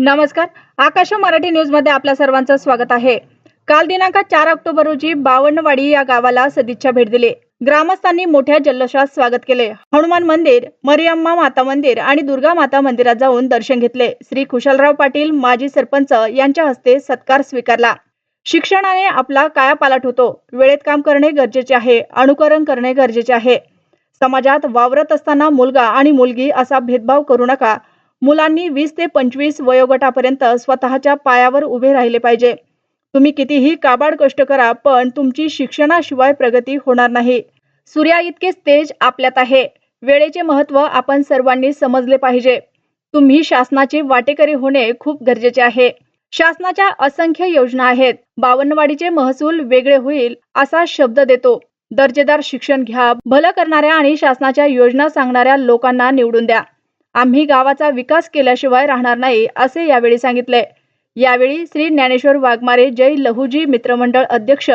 नमस्कार. आकाश मराठी न्यूजमध्ये आपल्या सर्वांचं स्वागत आहे. काल दिनांक चार ऑक्टोबर रोजी बावनवाडी या गावाला सदिच्छा भेट दिली. ग्रामस्थांनी मोठ्या जल्लोषात स्वागत केले. हनुमान मंदिर मरियम्मा माता मंदिर आणि दुर्गा माता मंदिरात जाऊन दर्शन घेतले. श्री खुशालराव पाटील माजी सरपंच यांच्या हस्ते सत्कार स्वीकारला. शिक्षणाने आपला कायापालट होतो. वेळेत काम करणे गरजेचे आहे. अनुकरण करणे गरजेचे आहे. समाजात वावरत असताना मुलगा आणि मुलगी असा भेदभाव करू नका. मुलांनी वीस ते पंचवीस वयोगटापर्यंत स्वतःच्या पायावर उभे राहिले पाहिजे. तुम्ही कितीही काबाड कष्ट करा पण तुमची शिक्षणाशिवाय प्रगती होणार नाही. सूर्या इतकेच तेज आपल्यात आहे. वेळेचे महत्त्व आपण सर्वांनी समजले पाहिजे. तुम्ही शासनाचे वाटेकरी होणे खूप गरजेचे आहे. शासनाच्या असंख्य योजना आहेत. बावनवाडीचे महसूल वेगळे होईल असा शब्द देतो. दर्जेदार शिक्षण घ्या भलं करणाऱ्या आणि शासनाच्या योजना सांगणाऱ्या लोकांना निवडून द्या. आम्ही गावाचा विकास केल्याशिवाय राहणार नाही असे यावेळी सांगितले. यावेळी श्री ज्ञानेश्वर वाघमारे जय लहुजी मित्रमंडळ अध्यक्ष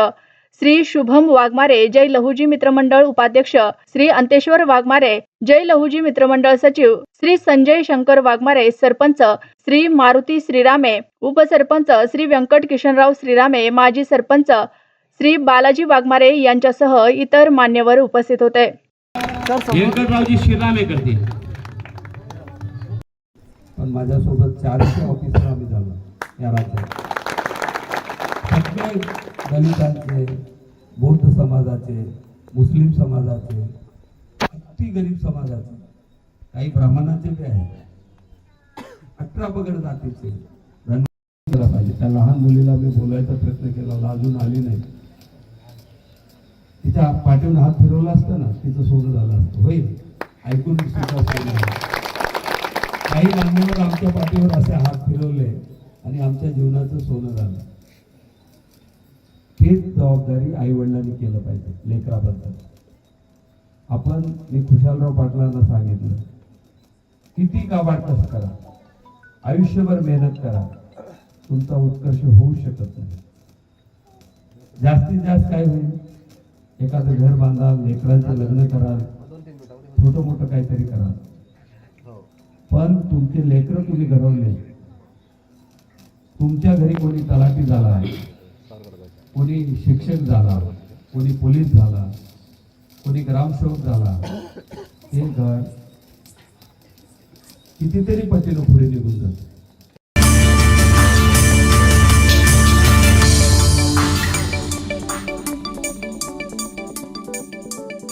श्री शुभम वाघमारे जय लहुजी मित्रमंडळ उपाध्यक्ष श्री अंतेश्वर वाघमारे जय लहुजी मित्रमंडळ सचिव श्री संजय शंकर वाघमारे सरपंच श्री मारुती श्रीरामे उपसरपंच श्री व्यंकट किशनराव श्रीरामे माजी सरपंच श्री बालाजी वाघमारे यांच्यासह इतर मान्यवर उपस्थित होते. श्रीरामे पण माझ्यासोबत चारशे ऑफिसर आम्ही झालो या राज्यात. सगळे दलितांचे बौद्ध समाजाचे मुस्लिम समाजाचे अगदी गरीब समाजाचे काही ब्राह्मणाचे बी आहेत. अठरा पगड जातीचे. केला पाहिजे. त्या लहान मुलीला मी बोलायचा प्रयत्न केला लाजून आली नाही. तिच्या पाठीवर हात फिरवला असता ना तिचं सोनं झालं असतं. होईल. ऐकून सुद्धा काही मान्यवर आमच्या पाठीवर असे हात फिरवले आणि आमच्या जीवनाचं सोनं झालं. हीच जबाबदारी आई वडिलांनी केलं पाहिजे लेकराबद्दल. आपण मी खुशालराव पाटलांना सांगितलं किती काबाडकस करा आयुष्यभर मेहनत करा तुमचा उत्कर्ष होऊ शकत नाही. जास्तीत जास्त काय होईल? एखादं घर बांधाल लेकरांचं लग्न कराल छोटं मोठं काहीतरी कराल. हो. पण तुमचे लेकर तुम्ही घडवले. तुमच्या घरी कोणी तलाठी झाला कोणी शिक्षक झाला. कोणी पोलीस झाला. कोणी ग्रामसेवक झाला. हे घर कितीतरी पटीनं पुढे निघून जातं.